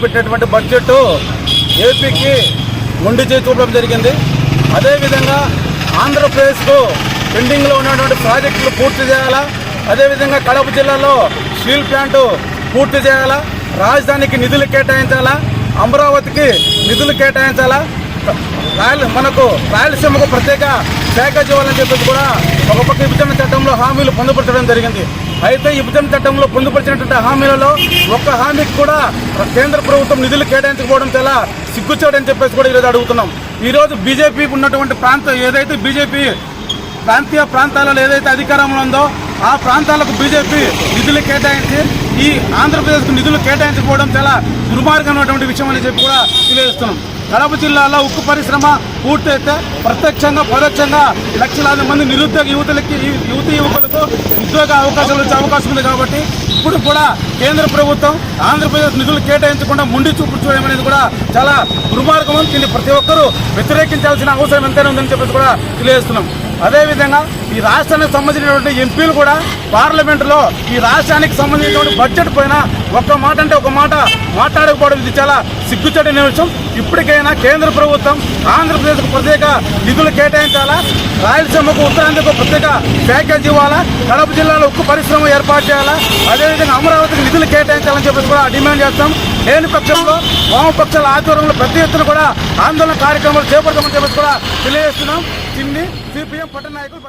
ప్రవేశపెట్టినటువంటి బడ్జెట్ ఏపీకి ఉండి చేయి చూపడం జరిగింది. అదేవిధంగా ఆంధ్రప్రదేశ్కు పెండింగ్లో ఉన్నటువంటి ప్రాజెక్టులు పూర్తి చేయాలా? అదేవిధంగా కడప జిల్లాలో స్టీల్ ప్లాంటు పూర్తి చేయాలా? రాజధానికి నిధులు కేటాయించాలా? అమరావతికి నిధులు కేటాయించాలా? రాయల మనకు రాయలసీమకు ప్రత్యేక శాఖ ఇవ్వాలని చెప్పేసి కూడా ఒక పక్క విభజన చట్టంలో హామీలు పొందుపరచడం జరిగింది. అయితే విభజన చట్టంలో పొందుపరిచినటువంటి హామీలలో ఒక్క హామీకి కూడా కేంద్ర ప్రభుత్వం నిధులు కేటాయించకపోవడం చాలా సిగ్గుచేడని చెప్పేసి కూడా ఈరోజు అడుగుతున్నాం. ఈరోజు బీజేపీ ఉన్నటువంటి ప్రాంతం ఏదైతే బీజేపీ ప్రాంతీయ ప్రాంతాలలో ఏదైతే అధికారంలో ఉందో ఆ ప్రాంతాలకు బీజేపీ నిధులు కేటాయించి ఈ ఆంధ్రప్రదేశ్కు నిధులు కేటాయించకపోవడం చాలా దుర్మార్గమైనటువంటి విషయం అని చెప్పి కూడా తెలియజేస్తున్నాం. కడప జిల్లాలో ఉక్కు పరిశ్రమ పూర్తయితే ప్రత్యక్షంగా పరోక్షంగా లక్షలాది మంది నిరుద్యోగ యువతలకి యువత యువకులకు ఉద్యోగ అవకాశాలు వచ్చే అవకాశం ఉంది కాబట్టి ఇప్పుడు కూడా కేంద్ర ప్రభుత్వం ఆంధ్రప్రదేశ్ నిధులు కేటాయించకుండా ముండి చూపు చూడడం అనేది కూడా చాలా దుర్మార్గం దీన్ని ప్రతి ఒక్కరూ వ్యతిరేకించాల్సిన అవసరం ఎంతైనా ఉందని చెప్పేసి కూడా తెలియజేస్తున్నాం. అదేవిధంగా ఈ రాష్ట్రానికి సంబంధించినటువంటి ఎంపీలు కూడా పార్లమెంటులో ఈ రాష్ట్రానికి సంబంధించినటువంటి బడ్జెట్ పైన ఒక్క మాట అంటే ఒక మాట మాట్లాడకపోవడం ఇది చాలా సిగ్గుచడిన విషయం ఇప్పటికైనా కేంద్ర ప్రభుత్వం ఆంధ్రప్రదేశ్కు ప్రత్యేక నిధులు కేటాయించాలా? రాయలసీమకు ఉత్తరాంధ్రకు ప్రత్యేక ప్యాకేజ్ ఇవ్వాలా? కడప జిల్లాలో ఉక్కు పరిశ్రమ ఏర్పాటు చేయాలా? అదేవిధంగా అమరావతికి నిధులు కేటాయించాలని చెప్పేసి కూడా డిమాండ్ చేస్తాం. లేని పక్షంలో వామపక్షాల ఆధ్వర్యంలో పెద్ద ఎత్తున కూడా ఆందోళన కార్యక్రమాలు చేపడతామని చెప్పేసి కూడా తెలియజేస్తున్నాం. దీన్ని సిపిఎం పట్టణ నాయకులు